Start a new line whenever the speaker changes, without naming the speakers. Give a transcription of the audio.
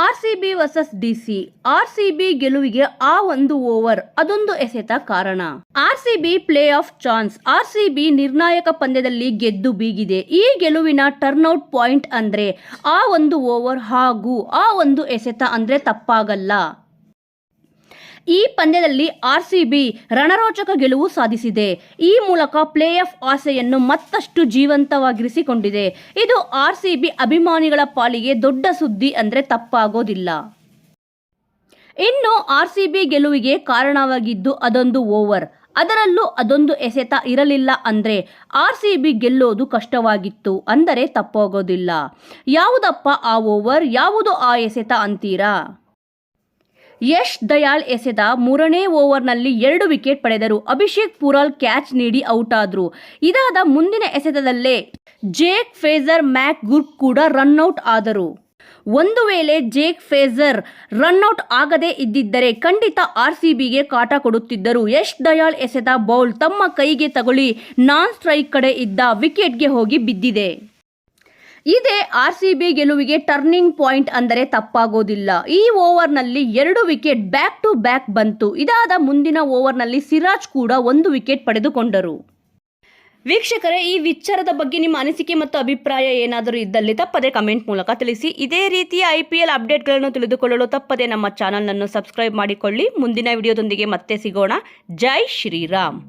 RCB versus C B ಗೆಲುವಿಗೆ ಆ ಒಂದು ಓವರ್, ಅದೊಂದು ಎಸೆತ ಕಾರಣ. R C B play off chance R C B ನಿರ್ಣಾಯಕ ಪಂದ್ಯದಲ್ಲಿ ಗೆದ್ದು ಬೀಗಿದೆ. ಈ ಗೆಲುವಿನ ಟರ್ನ್ಔಟ್ ಪಾಯಿಂಟ್ ಅಂದ್ರೆ ಆ ಒಂದು ಓವರ್ ಹಾಗೂ ಆ ಒಂದು ಎಸೆತ ಅಂದ್ರೆ ತಪ್ಪಾಗಲ್ಲ. ಈ ಪಂದ್ಯದಲ್ಲಿ ಆರ್ಸಿಬಿ ರಣರೋಚಕ ಗೆಲುವು ಸಾಧಿಸಿದೆ. ಈ ಮೂಲಕ ಪ್ಲೇ ಆಫ್ ಆಸೆಯನ್ನು ಮತ್ತಷ್ಟು ಜೀವಂತವಾಗಿರಿಸಿಕೊಂಡಿದೆ. ಇದು ಆರ್ಸಿಬಿ ಅಭಿಮಾನಿಗಳ ಪಾಲಿಗೆ ದೊಡ್ಡ ಸುದ್ದಿ ಅಂದರೆ ತಪ್ಪಾಗೋದಿಲ್ಲ. ಇನ್ನು ಆರ್ಸಿಬಿ ಗೆಲುವಿಗೆ ಕಾರಣವಾಗಿದ್ದು ಅದೊಂದು ಓವರ್. ಅದರಲ್ಲೂ ಅದೊಂದು ಎಸೆತ ಇರಲಿಲ್ಲ ಅಂದರೆ ಆರ್ ಸಿ ಬಿ ಗೆಲ್ಲೋದು ಕಷ್ಟವಾಗಿತ್ತು ಅಂದರೆ ತಪ್ಪಾಗೋದಿಲ್ಲ. ಯಾವುದಪ್ಪ ಆ ಓವರ್? ಯಾವುದು ಆ ಎಸೆತ ಅಂತೀರಾ? ಯಶ್ ದಯಾಳ್ ಎಸೆದ ಮೂರನೇ ಓವರ್ನಲ್ಲಿ ಎರಡು ವಿಕೆಟ್ ಪಡೆದರು. ಅಭಿಷೇಕ್ ಪುರಾಲ್ ಕ್ಯಾಚ್ ನೀಡಿ ಔಟ್ ಆದರು ಇದಾದ ಮುಂದಿನ ಎಸೆತದಲ್ಲೇ ಜೇಕ್ ಫೇಜರ್, ಮ್ಯಾಕ್ ಗುರ್ಕ್ ಕೂಡ ರನ್ಔಟ್ ಆದರು. ಒಂದು ವೇಳೆ ಜೇಕ್ ಫೇಜರ್ ರನ್ಔಟ್ ಆಗದೇ ಇದ್ದಿದ್ದರೆ ಖಂಡಿತ ಆರ್ ಸಿ ಬಿಗೆ ಕಾಟ ಕೊಡುತ್ತಿದ್ದರು. ಯಶ್ ದಯಾಳ್ ಎಸೆದ ಬೌಲ್ ತಮ್ಮ ಕೈಗೆ ತಗುಲಿ ನಾನ್ ಸ್ಟ್ರೈಕ್ ಕಡೆ ಇದ್ದ ವಿಕೆಟ್ಗೆ ಹೋಗಿ ಬಿದ್ದಿದೆ. ಇದೇ ಆರ್ ಸಿ ಬಿ ಗೆಲುವಿಗೆ ಟರ್ನಿಂಗ್ ಪಾಯಿಂಟ್ ಅಂದರೆ ತಪ್ಪಾಗೋದಿಲ್ಲ. ಈ ಓವರ್ನಲ್ಲಿ ಎರಡು ವಿಕೆಟ್ ಬ್ಯಾಕ್ ಟು ಬ್ಯಾಕ್ ಬಂತು. ಇದಾದ ಮುಂದಿನ ಓವರ್ನಲ್ಲಿ ಸಿರಾಜ್ ಕೂಡ ಒಂದು ವಿಕೆಟ್ ಪಡೆದುಕೊಂಡರು. ವೀಕ್ಷಕರೇ, ಈ ವಿಚಾರದ ಬಗ್ಗೆ ನಿಮ್ಮ ಅನಿಸಿಕೆ ಮತ್ತು ಅಭಿಪ್ರಾಯ ಏನಾದರೂ ಇದ್ದಲ್ಲಿ ತಪ್ಪದೆ ಕಮೆಂಟ್ ಮೂಲಕ ತಿಳಿಸಿ. ಇದೇ ರೀತಿಯ ಐ ಪಿ ಎಲ್ ಅಪ್ಡೇಟ್ಗಳನ್ನು ತಿಳಿದುಕೊಳ್ಳಲು ತಪ್ಪದೆ ನಮ್ಮ ಚಾನಲನ್ನು ಸಬ್ಸ್ಕ್ರೈಬ್ ಮಾಡಿಕೊಳ್ಳಿ. ಮುಂದಿನ ವಿಡಿಯೋದೊಂದಿಗೆ ಮತ್ತೆ ಸಿಗೋಣ. ಜೈ ಶ್ರೀರಾಮ್.